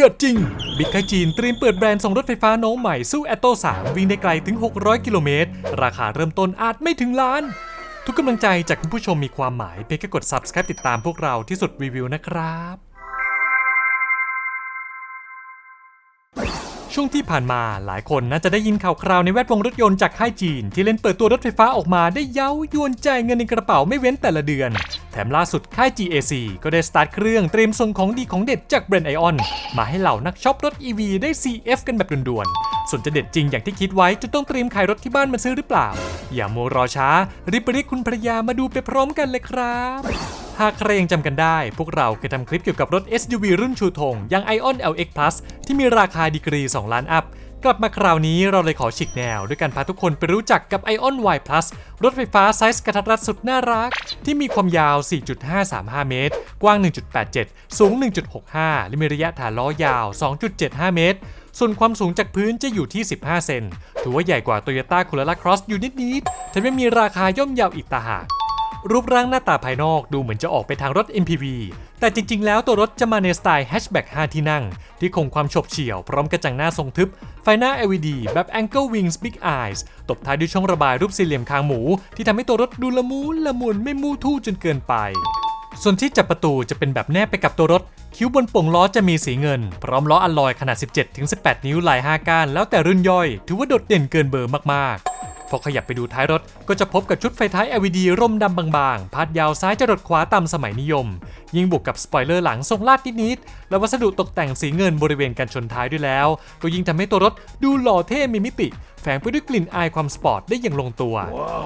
ดือดจริง บิ๊กไคจีนเตรียมเปิดแบรนด์ส่งรถไฟฟ้าน้องใหม่สู้แอตโต3วิ่งได้ไกลถึง 600 กิโลเมตร ราคาเริ่มต้นอาจไม่ถึงล้าน ทุกกำลังใจจากคุณผู้ชมมีความหมายเพียงแค่กด subscribe ติดตามพวกเราที่สุดรีวิวนะครับ ช่วงที่ผ่านมาหลายคนน่าจะได้ยินข่าวคราวในแวดวงรถยนต์จากค่ายจีน ที่เล่นเปิดตัวรถไฟฟ้าออกมาได้เย้ายวนใจเงินในกระเป๋าไม่เว้นแต่ละเดือน แถมล่าสุดค่าย GAC ก็ได้สตาร์ทเครื่องเตรียมส่งของดีของเด็ดจากแบรนด์ไอออนมาให้เหล่านักช็อปรถ EV ได้ CF กันแบบด่วนๆส่วนจะเด็ดจริงอย่างที่คิดไว้จนต้องเตรียมขายรถที่บ้านมาซื้อหรือเปล่า อย่าโมรอช้ารีบไปเรียกคุณภรรยามาดูไปพร้อมกันเลยครับ หากใครยังจำกันได้ พวกเราเคยทำคลิปเกี่ยวกับรถ SUV รุ่นชูธงอย่าง Ion LX Plus ที่มีราคาดีกรี 2 ล้านอัพ กลับมาคราวนี้เราเลยขอฉีกแนว ด้วยการพาทุกคนไปรู้จักกับ Ion Y Plus รถไฟฟ้าไซส์กระทัดรัดสุดน่ารัก ที่มีความยาว 4.535 เมตร กว้าง 1.87 สูง 1.65 และมีระยะฐานล้อยาว 2.75 เมตรส่วนความสูงจากพื้นจะอยู่ที่ 15 เซน ถือว่าใหญ่กว่า Toyota Corolla Cross อยู่นิดๆแถมยังมีราคาย่อมเยาวอีกต่างหาก รูปร่างหน้าตาภายนอกดูเหมือนจะออกไปทางรถ MPV แต่จริง ๆ แล้วตัวรถจะมาในสไตล์แฮชแบ็ก5ที่นั่ง ที่คงความฉบเฉี่ยวพร้อมกระจังหน้าทรงทึบ ไฟหน้า LED แบบ Angle Wings Big Eyes ตบท้ายด้วยช่องระบายรูปสี่เหลี่ยมคางหมู ที่ทำให้ตัวรถดูละมุนละมุนไม่มูทู่จนเกินไป ส่วนที่จับประตูจะเป็นแบบแนบไปกับตัวรถ คิ้วบนป่งล้อจะมีสีเงิน พร้อมล้ออัลลอยขนาด 17-18 นิ้วลาย 5 ก้านแล้วแต่รุ่นย่อย ถือว่าโดดเด่นเกินเบอร์มากๆ พอขยับไปดูท้ายรถก็จะพบกับชุดไฟท้าย LED ร่มดำบางๆ พาดยาวซ้ายจรดขวาตามสมัยนิยม ยิ่งบวกกับสปอยเลอร์หลังทรงลาดนิดๆและวัสดุตกแต่งสีเงินบริเวณกันชนท้ายด้วยแล้ว ก็ยิ่งทำให้ตัวรถดูหล่อเท่มีมิติ แฝงไปด้วยกลิ่นอายความสปอร์ตได้อย่างลงตัว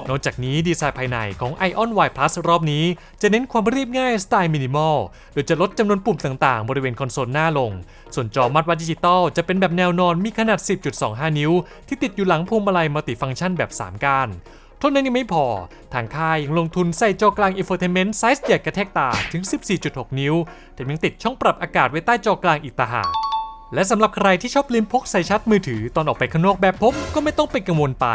นอกจากนี้ดีไซน์ภายในของ Ion Y Plus รอบนี้ จะเน้นความเรียบง่ายสไตล์มินิมอล โดยจะลดจำนวนปุ่มต่างๆ บริเวณคอนโซลหน้าลง ส่วนจอมัดวัดดิจิตอลจะเป็นแบบแนวนอนมีขนาด 10.25 นิ้ว ที่ติดอยู่หลังพวงมาลัยมัลติฟังก์ชันแบบ 3ก้านเท่านั้นยังไม่พอ ทางค่ายยังลงทุนใส่จอกลาง infotainment ไซส์ใหญ่กระแทกตาถึง 14.6 นิ้วแต่ยังติดช่องปรับอากาศไว้ใต้จอกลางอีกต่างหาก และสำหรับใครที่ชอบลืมพกใส่ชาร์จมือถือตอนออกไปข้างนอกแบบผมก็ไม่ต้องเป็นกังวลไป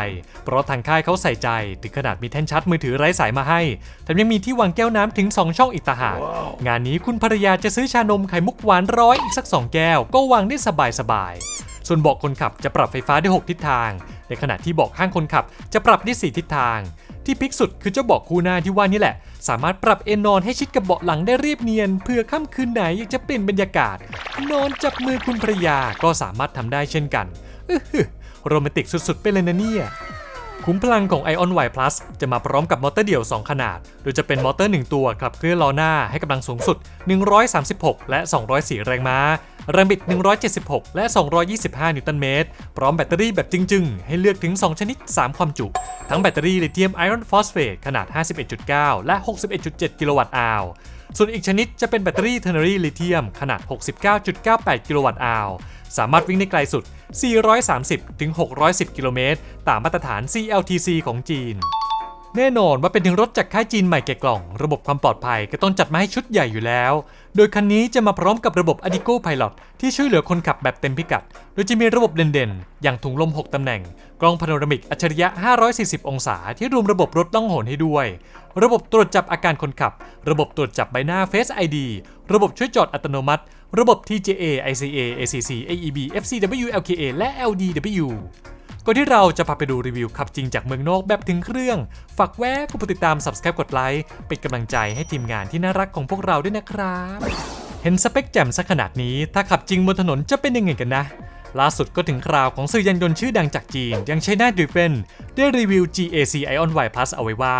เพราะทางค่ายเขาใส่ใจถึงขนาดมีแท่นชาร์จมือถือไร้สายมาให้แถมยังมีที่วางแก้วน้ำถึง 2 ช่องอีกต่างหากงานนี้คุณภรรยาจะซื้อชานมไข่มุกหวานร้อยอีกสัก 2 แก้ว ก็วางได้สบายๆส่วนเบาะคนขับจะปรับไฟฟ้าได้ 6 ทิศทาง ในขณะที่เบาะข้างคนขับจะปรับได้ 4 ทิศทาง ที่พิกสุดคือเจ้าเบาะคู่หน้าที่ว่านี่แหละ สามารถปรับเอนนอนให้ชิดกับเบาะหลังได้เรียบเนียนเพื่อค่ำคืนไหนอยากจะเปลี่ยนบรรยากาศ นอนจับมือคุณภรรยาก็สามารถทำได้เช่นกันออโรแมนติกสุดๆ ไปเลยนะเนี่ย คุ้มพลังของ Ion Y Plus จะมาพร้อมกับมอเตอร์เดี่ยว 2 ขนาด โดยจะเป็นมอเตอร์ 1 ตัวขับเคลื่อนล้อหน้าให้กำลังสูงสุด 136 และ 204 แรงม้า แรงบิด 176 และ 225 นิวตันเมตร พร้อมแบตเตอรี่แบบจึงๆ ให้เลือกถึง 2 ชนิด 3 ความจุ ทั้งแบตเตอรี่ลิเธียมไอรอนฟอสเฟตขนาด 51.9 และ 61.7 กิโลวัตต์อาวร์ ส่วนอีกชนิดจะเป็นแบตเตอรี่เทอร์นารีลิเทียมขนาด 69.98 กิโลวัตต์อาวสามารถวิ่งได้ไกลสุด 430ถึง610 กิโลเมตร ตามมาตรฐาน CLTC ของจีน แน่นอนว่าเป็นถึงรถจากค่ายจีนใหม่แก่กล่อง ระบบความปลอดภัยก็ต้องจัดมาให้ชุดใหญ่อยู่แล้ว โดยคันนี้จะมาพร้อมกับระบบ Adigo Pilot ที่ช่วยเหลือคนขับแบบเต็มพิกัด โดยจะมีระบบเด่นๆ อย่างถุงลม 6 ตำแหน่ง กล้องพาโนรามิกอัจฉริยะ 540 องศา ที่รวมระบบรถล่องหนให้ด้วย ระบบตรวจจับอาการคนขับ ระบบตรวจจับใบหน้า Face ID ระบบช่วยจอดอัตโนมัติ ระบบ TJA ICA ACC AEB FCW LKA และ LDW ก่อนที่เราจะพาไปดูรีวิวขับจริงจากเมืองนอกแบบถึงเครื่อง ฝากแวะกดติดตาม Subscribe กดไลค์เป็นกำลังใจให้ทีมงานที่น่ารักของพวกเราด้วยนะครับ เห็นสเปคแจ่มสักขนาดนี้ ถ้าขับจริงบนถนนจะเป็นยังไงกันนะ ล่าสุดก็ถึงคราวของสื่อยานยนต์ชื่อดังจากจีนย่าง China Driven ได้รีวิว GAC Ion Y Plus เอาไว้ว่า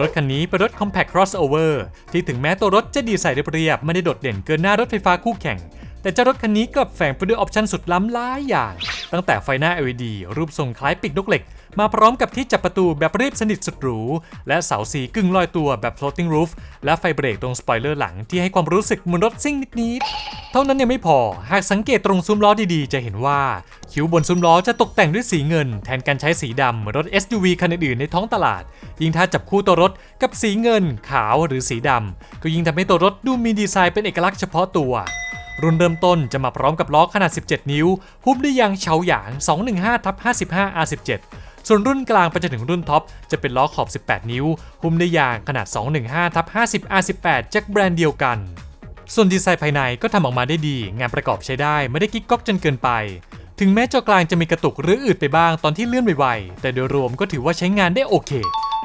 รถคันนี้เป็นรถ Compact Crossover ที่ถึงแม้ตัวรถจะดีไซน์เรียบๆไม่ได้โดดเด่นเกินหน้ารถไฟฟ้าคู่แข่ง แต่เจ้ารถคันนี้กลับแฝงไปด้วยออปชันสุดล้ำหลายอย่าง ตั้งแต่ไฟหน้า LED รูปทรงคล้ายปีกนกเหล็ก มาพร้อมกับที่จับประตูแบบเรียบสนิทสุดหรู และเสาสีกึ่งลอยตัวแบบ floating roof และไฟเบรกตรงสปอยเลอร์หลังที่ให้ความรู้สึกเหมือนรถซิ่งนิดๆ เท่านั้นยังไม่พอ หากสังเกตตรงซุ้มล้อดีๆ จะเห็นว่า คิ้วบนซุ้มล้อจะตกแต่งด้วยสีเงิน แทนการใช้สีดำเหมือนรถ SUV คันอื่นๆในท้องตลาด ยิ่งถ้าจับคู่ตัวรถกับสีเงิน ขาวหรือสีดำก็ยิ่งทำให้ตัวรถดูมีดีไซน์เป็นเอกลักษณ์เฉพาะตัว รุ่นเริ่มต้นจะมาพร้อมกับล้อขนาด 17 นิ้ว หุ้มด้วยยางเฉาหยาง 215ทับ55 R17 ส่วนรุ่นกลางไปจนถึงรุ่นท็อป จะเป็นล้อขอบ 18 นิ้ว หุ้มด้วยยางขนาด 215ทับ50 R18 จากแบรนด์เดียวกัน ส่วนดีไซน์ภายในก็ทำออกมาได้ดี งานประกอบใช้ได้ไม่ได้กิ๊กก๊อกจนเกินไป ถึงแม้จอกลางจะมีกระตุกหรืออืดไปบ้างตอนที่เลื่อนไวๆแต่โดยรวมก็ถือว่าใช้งานได้โอเค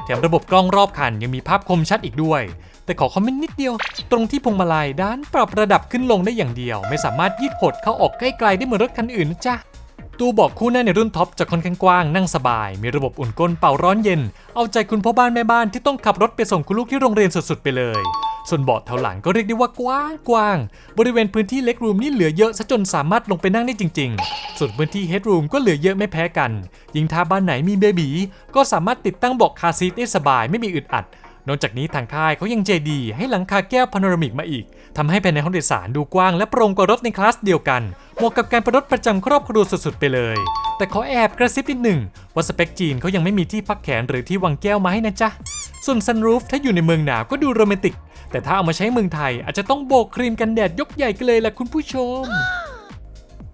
แถมระบบกล้องรอบคันยังมีภาพคมชัดอีกด้วย แต่ขอคอมเมนต์นิดเดียว ตรงที่พวงมาลัยด้านปรับระดับขึ้นลงได้อย่างเดียว ไม่สามารถยืดหดเข้าออกใกล้ๆได้เหมือนรถคันอื่นนะจ๊ะตู้เบอกคู่หน้าในรุ่นท็อปจะค่อนข้างกว้างนั่งสบาย มีระบบอุ่นก้นเป่าร้อนเย็น เอาใจคุณพ่อบ้านแม่บ้านที่ต้องขับรถไปส่งคุณลูกที่โรงเรียนสุดๆไปเลย ส่วนเบาะแถวหลังก็เรียกได้ว่ากว้างกว้าง บริเวณพื้นที่เล็กรูมนี่เหลือเยอะซะจนสามารถลงไปนั่งได้จริง ๆ ส่วนพื้นที่เฮดรูมก็เหลือเยอะไม่แพ้กัน ยิ่งถ้าบ้านไหนมีเบบีก็สามารถติดตั้งเบาะคาซีทได้สบายไม่มีอึดอัดนอกจากนี้ทางค่ายเขายังใจดีให้หลังคาแก้วพาโนรามิกมาอีกทำให้ภายในห้องโดยสารดูกว้างและโปร่งกว่ารถในคลาสเดียวกัน เหมาะกับการป็นรถประจำครอบครัวสุดๆไปเลย แต่ขอแอบกระซิบนิดหนึ่งว่าสเปคจีนเขายังไม่มีที่พักแขนหรือที่วางแก้วมาให้นะจ๊ะ ส่วนซันรูฟถ้าอยู่ในเมืองหนาวก็ดูโรแมนติก แต่ถ้าเอามาใช้เมืองไทยอาจจะต้องโบกครีมกันแดดยกใหญ่กันเลยล่ะคุณผู้ชม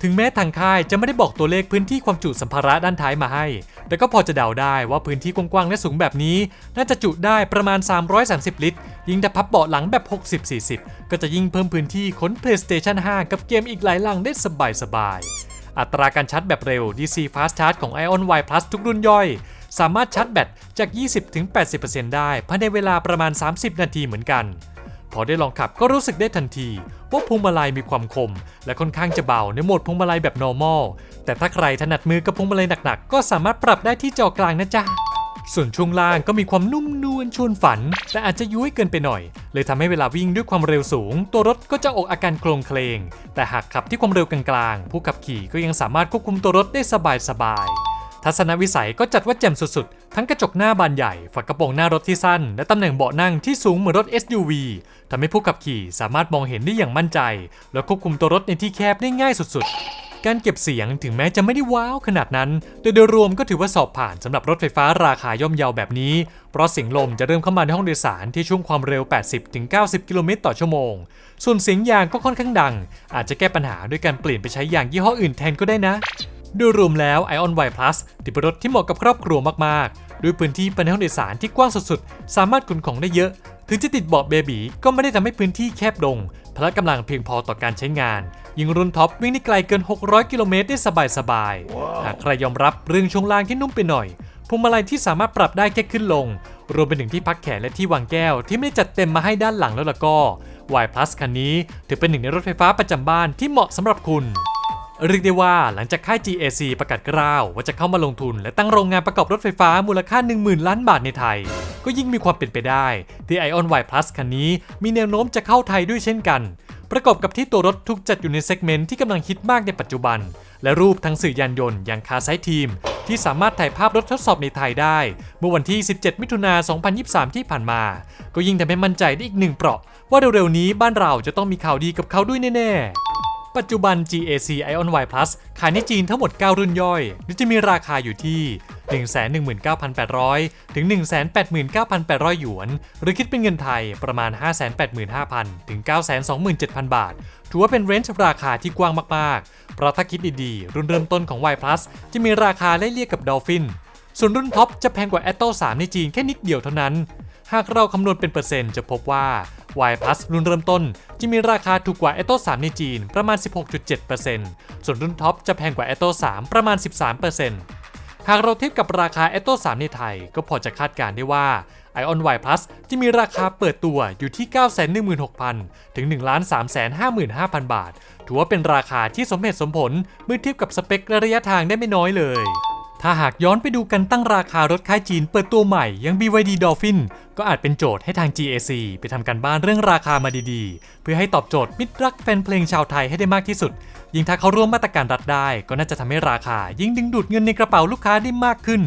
ถึงแม้ทางค่ายจะไม่ได้บอกตัวเลขพื้นที่ความจุสัมภาระด้านท้ายมาให้ แต่ก็พอจะเดาได้ว่าพื้นที่กว้างๆและสูงแบบนี้ น่าจะจุได้ประมาณ 330 ลิตร ยิ่งถ้าพับเบาะหลังแบบ 60-40 ก็จะยิ่งเพิ่มพื้นที่ขน PlayStation 5 กับเกมอีกหลายลังได้สบายๆอัตราการชาร์จแบบเร็ว DC Fast Charge ของ Ion Y Plus ทุกรุ่นย่อย สามารถชาร์จแบตจาก 20-80%ได้ภายในเวลาประมาณ 30 นาทีเหมือนกัน พอได้ลองขับก็รู้สึกได้ทันที ว่าพวงมาลัยมีความคม และค่อนข้างจะเบาในโหมดพวงมาลัยแบบ normal แต่ถ้าใครถนัดมือกับพวงมาลัยหนักๆ ก็สามารถปรับได้ที่จอกลางนะจ๊ะส่วนช่วงล่างก็มีความนุ่มนวลชวนฝัน แต่อาจจะยุ้ยเกินไปหน่อย เลยทำให้เวลาวิ่งด้วยความเร็วสูง ตัวรถก็จะออกอาการโคลงเคลง แต่หากขับที่ความเร็วกลางๆ ผู้ขับขี่ก็ยังสามารถควบคุมตัวรถได้สบายๆ ทัศนวิสัยก็จัดว่าแจ่มสุดๆ ทั้งกระจกหน้าบานใหญ่ ฝากระโปรงหน้ารถที่สั้น และตำแหน่งเบาะนั่งที่สูงเหมือนรถ SUV ทำให้ผู้ขับขี่สามารถมองเห็นได้อย่างมั่นใจ และควบคุมตัวรถในที่แคบได้ง่ายสุดๆ การเก็บเสียงถึงแม้จะไม่ได้ว้าวขนาดนั้นแต่โดยรวมก็ถือว่าสอบผ่านสำหรับรถไฟฟ้าราคาย่อมเยาแบบนี้ เพราะเสียงลมจะเริ่มเข้ามาในห้องโดยสารที่ช่วงความเร็ว 80-90 กิโลเมตรต่อชั่วโมง ส่วนเสียงยางก็ค่อนข้างดัง อาจจะแก้ปัญหาด้วยการเปลี่ยนไปใช้ยางยี่ห้ออื่นแทนก็ได้นะ ดยรวมแล้ว Ion Y Plus ถือเป็นรถที่เหมาะกับครอบครัวมากๆ ด้วยพื้นที่ภายในห้องโดยสารที่กว้างสุดๆ สามารถขนของได้เยอะ ถึงจะติดเบาะเบบีก็ไม่ได้ทำให้พื้นที่แคบลง พละกำลังเพียงพอต่อการใช้งาน ยิ่งรุ่นท็อปวิ่งได้ไกลเกิน 600 กิโลเมตรได้สบายๆหากใครยอมรับเรื่องช่วงล่างที่นุ่มไปหน่อยพวงมาลัยที่สามารถปรับได้แค่ขึ้นลง รวมไปถึงที่พักแขนและที่วางแก้วที่ไม่ได้จัดเต็มมาให้ด้านหลังแล้วล่ะก็ Y Plus คันนี้ถือเป็นหนึ่งในรถไฟฟ้าประจำบ้านที่เหมาะสำหรับคุณ เรียกได้ว่าหลังจากค่าย GAC ประกาศกล้าวว่าจะเข้ามาลงทุน และตั้งโรงงานประกอบรถไฟฟ้ามูลค่า 10,000 ล้านบาทในไทย ก็ยิ่งมีความเป็นไปได้ ที่ Ion Y Plus คันนี้มีแนวโน้มจะเข้าไทยด้วยเช่นกัน ประกอบกับที่ตัวรถถูกจัดอยู่ในเซกเมนต์ที่กำลังฮิตมากในปัจจุบัน และรูปทั้งสื่อยานยนต์อย่างคาไซทีม ที่สามารถถ่ายภาพรถทดสอบในไทยได้ เมื่อวันที่ 17 มิถุนา 2023 ที่ผ่านมา ก็ยิ่งทำให้มั่นใจได้อีกหนึ่งเปราะ ว่าเร็วๆนี้บ้านเราจะต้องมีข่าวดีกับเขาด้วยแน่ๆ ปัจจุบัน GAC Ion Y Plus ขายในจีนทั้งหมด 9 รุ่นย่อยโดยจะมีราคาอยู่ที่ 119,800 ถึง 189,800 หยวน หรือคิดเป็นเงินไทยประมาณ 585,000 ถึง 927,000 บาท ถือว่าเป็นเรนจ์ราคาที่กว้างมาก ๆ เพราะถ้าคิดดีๆ รุ่นเริ่มต้นของ Y Plus จะมีราคาไล่เลี่ยกับ Dolphin ส่วนรุ่นท็อปจะแพงกว่า Atto 3 ในจีนแค่นิดเดียวเท่านั้น หากเราคำนวณเป็นเปอร์เซ็นต์จะพบว่า Y Plus รุ่นเริ่มต้น จะมีราคาถูกกว่า a t o 3 ในจีนประมาณ 16.7%ส่วนรุ่นท็อปจะแพงกว่า a t o 3 ประมาณ 13%หากเราเทียบกับราคา a t o 3 ในไทย ก็พอจะคาดการได้ว่า Ion Y Plus จะมีราคาเปิดตัวอยู่ที่ 916,000 ถึง 1,355,000 บาท ถือว่าเป็นราคาที่สมเหตุสมผลเมื่อเทียบกับสเปคและระยะทางได้ไม่น้อยเลย ถ้าหากย้อนไปดูกันตั้งราคารถค่ายจีนเปิดตัวใหม่ยัง BYD Dolphin ก็อาจเป็นโจทย์ให้ทาง GAC ไปทำการบ้านเรื่องราคามาดีๆ เพื่อให้ตอบโจทย์มิตรรักแฟนเพลงชาวไทยให้ได้มากที่สุด ยิ่งถ้าเขาร่วมมาตรการรัฐได้ ก็น่าจะทำให้ราคา ยิ่งดึงดูดเงินในกระเป๋าลูกค้าได้มากขึ้น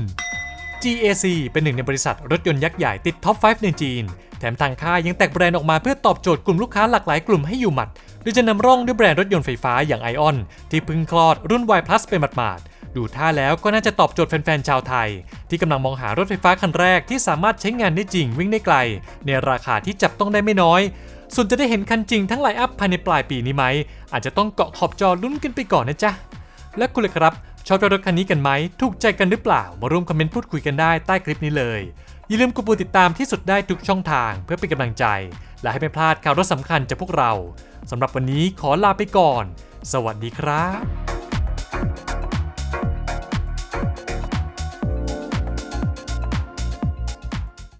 GAC เป็นหนึ่งในบริษัทรถยนต์ยักษ์ใหญ่ติดท็อป 5 ในจีน แถมทางค่ายยังแตกแบรนด์ออกมาเพื่อตอบโจทย์กลุ่มลูกค้าหลากหลายกลุ่มให้อยู่หมัด โดยจะนำร่องด้วยแบรนด์รถยนต์ไฟฟ้าอย่าง Ion ที่เพิ่งคลอดรุ่น Y Plus ไปหมาดๆ ดูท่าแล้วก็น่าจะตอบโจทย์แฟนๆชาวไทย ที่กำลังมองหารถไฟฟ้าคันแรกที่สามารถใช้งานได้จริงวิ่งได้ไกล ในราคาที่จับต้องได้ไม่น้อย ส่วนจะได้เห็นคันจริงทั้งไลน์อัพภายในปลายปีนี้ไหม อาจจะต้องเกาะขอบจอลุ้นกันไปก่อนนะจ๊ะ และคุณเลยครับ ชอบรถคันนี้กันไหม ถูกใจกันหรือเปล่า มาร่วมคอมเมนต์พูดคุยกันได้ใต้คลิปนี้เลย อย่าลืมกดปุ่มติดตามที่สุดได้ทุกช่องทาง เพื่อเป็นกำลังใจ และให้ไม่พลาดข่าวรถสำคัญจากพวกเราสำหรับวันนี้ขอลาไปก่อน สวัสดีครับ